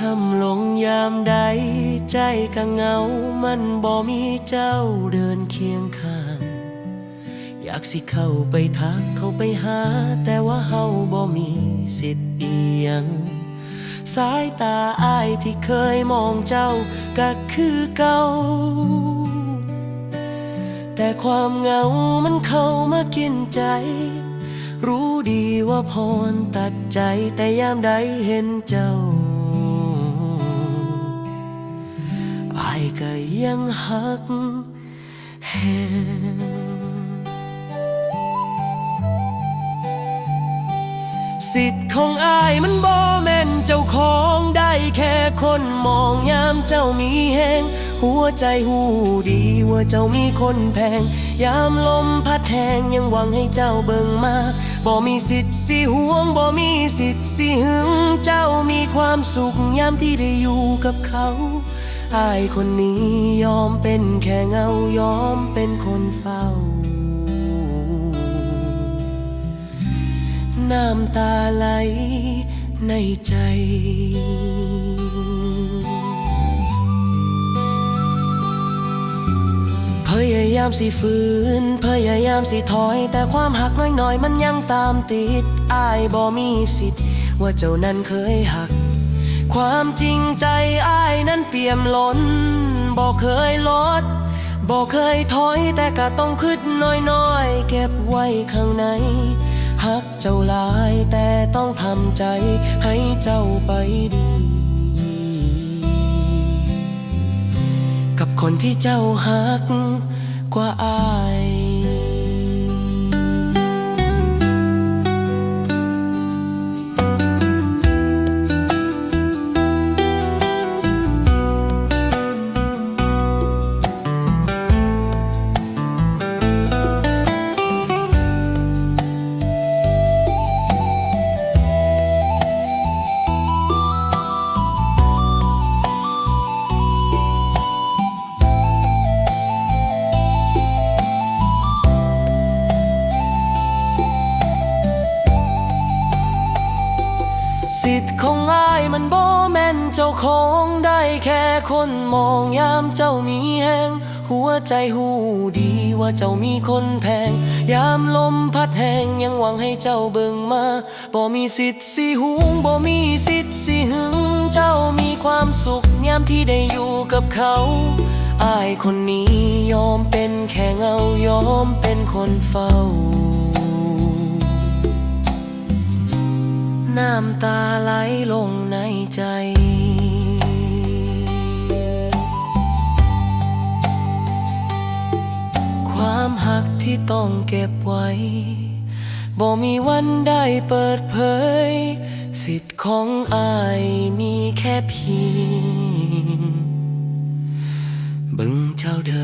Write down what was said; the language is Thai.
คำลงยามใด ใจก็เหงา มันบ่มีเจ้าเดินเคียงข้าง อยากสิเข้าไปทักเข้าไปหา แต่ว่าเฮาบ่มีสิทธิ์เอียง สายตาอ้ายที่เคยมองเจ้าก็คือเก่า แต่ความเหงามันเข้ามากินใจรู้ดีว่าพรตัดใจแต่ยามใดเห็นเจ้า ก็ยังหักแหงสิทธิ์ของอายมันบ่แม่นเจ้าของได้แค่คนมองยามเจ้ามีแหงหัวใจหูดีว่าเจ้ามีคนแพง ยามลมพัดแหงยังหวังให้เจ้าเบิ่งมาบ่มีสิทธิ์สิห่วงบ่มีสิทธิ์สิหึง เจ้ามีความสุขยามที่ได้อยู่กับเขา อายคนนี้ยอมเป็นแค่เงายอมเป็นคนเฝ้า น้ำตาไหลในใจพยายามสิฝืนพยายามสิถอย แต่ความหักน้อยๆ มันยังตามติด อายบ่มีสิทธิ์ ว่าเจ้านั้นเคยหัก ความจริงใจอายนั้นเปี่ยมล้นบ่เคยลดบ่เคยถอยแต่ก็ต้องคิดน้อยๆ เก็บไว้ข้างในหักเจ้าหลายแต่ต้องทำใจให้เจ้าไปดี กับคนที่เจ้าหักกว่าอาย สิทธิ์ของอายมันบ่แม่นเจ้าของได้แค่คนมองยามเจ้ามีแหงหัวใจหูดีว่าเจ้ามีคนแพง ยามลมพัดแหงยังหวังให้เจ้าเบิ่งมาบ่มีสิทธิ์สิหวงบ่มีสิทธิ์สิหึง เจ้ามีความสุขยามที่ได้อยู่กับเขาอายคนนี้ยอมเป็นแค่เงายอมเป็นคนเฝ้า น้ำตาไหลลงในใจความหักที่ต้องเก็บไว้ บ่มีวันได้เปิดเผย สิทธิ์ของอายมีแค่เพียงบึงเจ้าเดิ